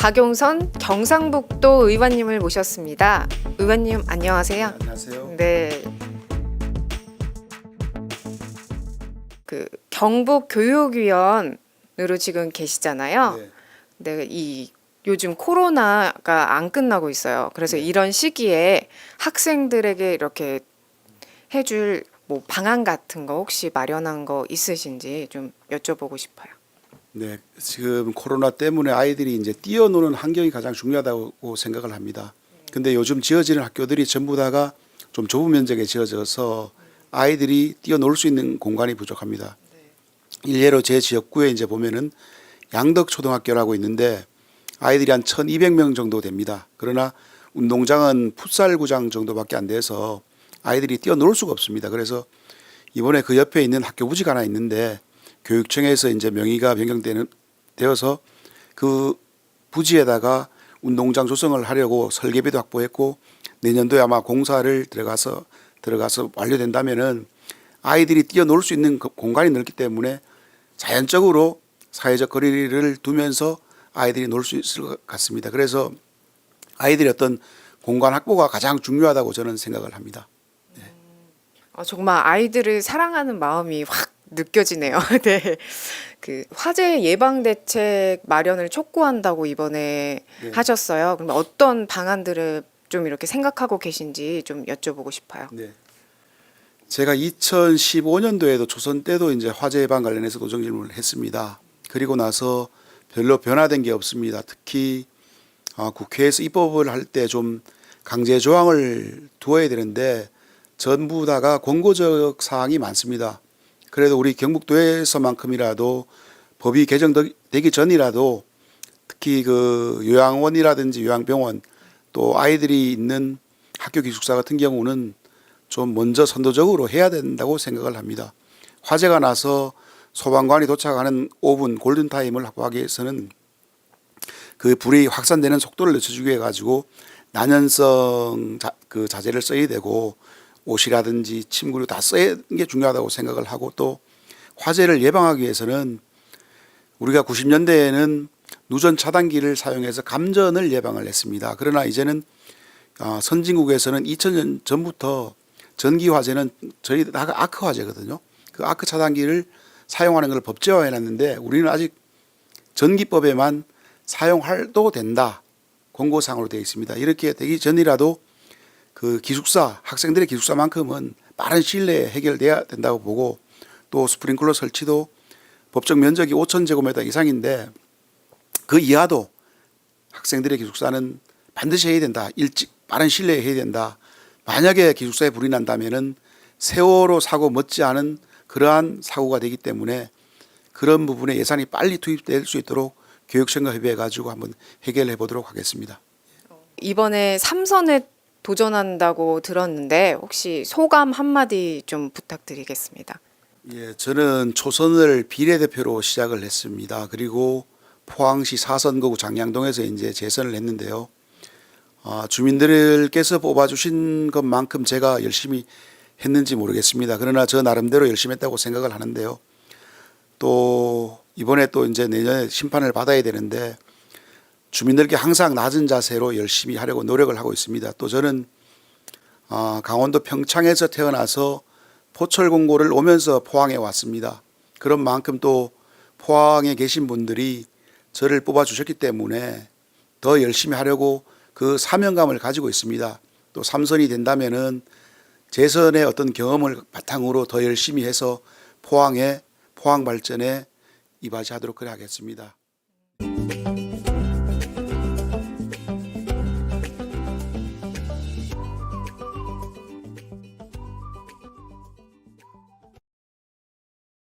박용선 경상북도 의원님을 모셨습니다. 의원님 안녕하세요. 안녕하세요. 네. 그 경북 교육위원으로 지금 계시잖아요. 네. 근데 이 요즘 코로나가 안 끝나고 있어요. 그래서 이런 시기에 학생들에게 이렇게 해줄 뭐 방안 같은 거 혹시 마련한 거 있으신지 좀 여쭤보고 싶어요. 네, 지금 코로나 때문에 아이들이 이제 뛰어노는 환경이 가장 중요하다고 생각을 합니다. 근데 요즘 지어지는 학교들이 전부 다가 좀 좁은 면적에 지어져서 아이들이 뛰어놀 수 있는 공간이 부족합니다. 일례로 제 지역구에 이제 보면은 양덕 초등학교라고 있는데 아이들이 한 1,200명 정도 됩니다. 그러나 운동장은 풋살구장 정도밖에 안 돼서 아이들이 뛰어놀 수가 없습니다. 그래서 이번에 그 옆에 있는 학교 부지가 하나 있는데 교육청에서 이제 명의가 변경되는 되어서 그 부지에다가 운동장 조성을 하려고 설계비도 확보했고 내년도에 아마 공사를 들어가서 들어가서 완료된다면은 아이들이 뛰어놀 수 있는 그 공간이 넓기 때문에 자연적으로 사회적 거리를 두면서 아이들이 놀 수 있을 것 같습니다. 그래서 아이들이 어떤 공간 확보가 가장 중요하다고 저는 생각을 합니다. 어, 정말 아이들을 사랑하는 마음이 확 느껴지네요. 네. 그 화재 예방 대책 마련을 촉구한다고 이번에 네. 하셨어요. 그럼 어떤 방안들을 좀 이렇게 생각하고 계신지 좀 여쭤보고 싶어요. 네. 제가 2015년도에도 조선 때도 이제 화재 예방 관련해서 도정 질문을 했습니다. 그리고 나서 별로 변화된 게 없습니다. 특히 아, 국회에서 입법을 할 때 좀 강제 조항을 두어야 되는데 전부 다가 권고적 사항이 많습니다. 그래도 우리 경북도에서만큼이라도 법이 개정되기 전이라도 특히 그 요양원이라든지 요양병원 또 아이들이 있는 학교 기숙사 같은 경우는 좀 먼저 선도적으로 해야 된다고 생각을 합니다. 화재가 나서 소방관이 도착하는 5분 골든 타임을 확보하기 위해서는 그 불이 확산되는 속도를 늦춰주기 위해 가지고 난연성 자, 그 자재를 써야 되고 옷이라든지 침구류 다 써야 게 중요하다고 생각을 하고 또 화재를 예방하기 위해서는 우리가 90년대에는 누전 차단기를 사용해서 감전을 예방을 했습니다. 그러나 이제는 어, 선진국에서는 2000년 전부터 전기 화재는 저희 다 아크 화재거든요. 그 아크 차단기를 사용하는 걸 법제화해 놨는데 우리는 아직 전기법에만 사용할도 된다. 공고상으로 되어 있습니다. 이렇게 되기 전이라도 그 기숙사 학생들의 기숙사만큼은 빠른 시일 내에 해결돼야 된다고 보고 또 스프링클러 설치도 법적 면적이 5천 제곱미터 이상인데 그 이하도 학생들의 기숙사는 반드시 해야 된다. 일찍 빠른 시일 내에 해야 된다. 만약에 기숙사에 불이 난다면은 세월호 사고 못지않은 그러한 사고가 되기 때문에 그런 부분에 예산이 빨리 투입될 수 있도록 교육청과 협의해 가지고 한번 해결해 보도록 하겠습니다. 이번에 삼선에 도전한다고 들었는데 혹시 소감 한마디 좀 부탁드리겠습니다. 예, 저는 초선을 비례대표로 시작을 했습니다. 그리고 포항시 사선거구 장량동에서 이제 재선을 했는데요. 아, 주민들께서 뽑아주신 것만큼 제가 열심히 했는지 모르겠습니다. 그러나 저 나름대로 열심히 했다고 생각을 하는데요. 또 이번에 또 이제 내년에 심판을 받아야 되는데 주민들께 항상 낮은 자세로 열심히 하려고 노력을 하고 있습니다. 또 저는 아, 강원도 평창에서 태어나서 포철 공고를 오면서 포항에 왔습니다. 그런 만큼 또 포항에 계신 분들이 저를 뽑아 주셨기 때문에 더 열심히 하려고 그 사명감을 가지고 있습니다. 또 삼선이 된다면은 재선의 어떤 경험을 바탕으로 더 열심히 해서 포항에 포항 발전에 이바지하도록 그래 하겠습니다.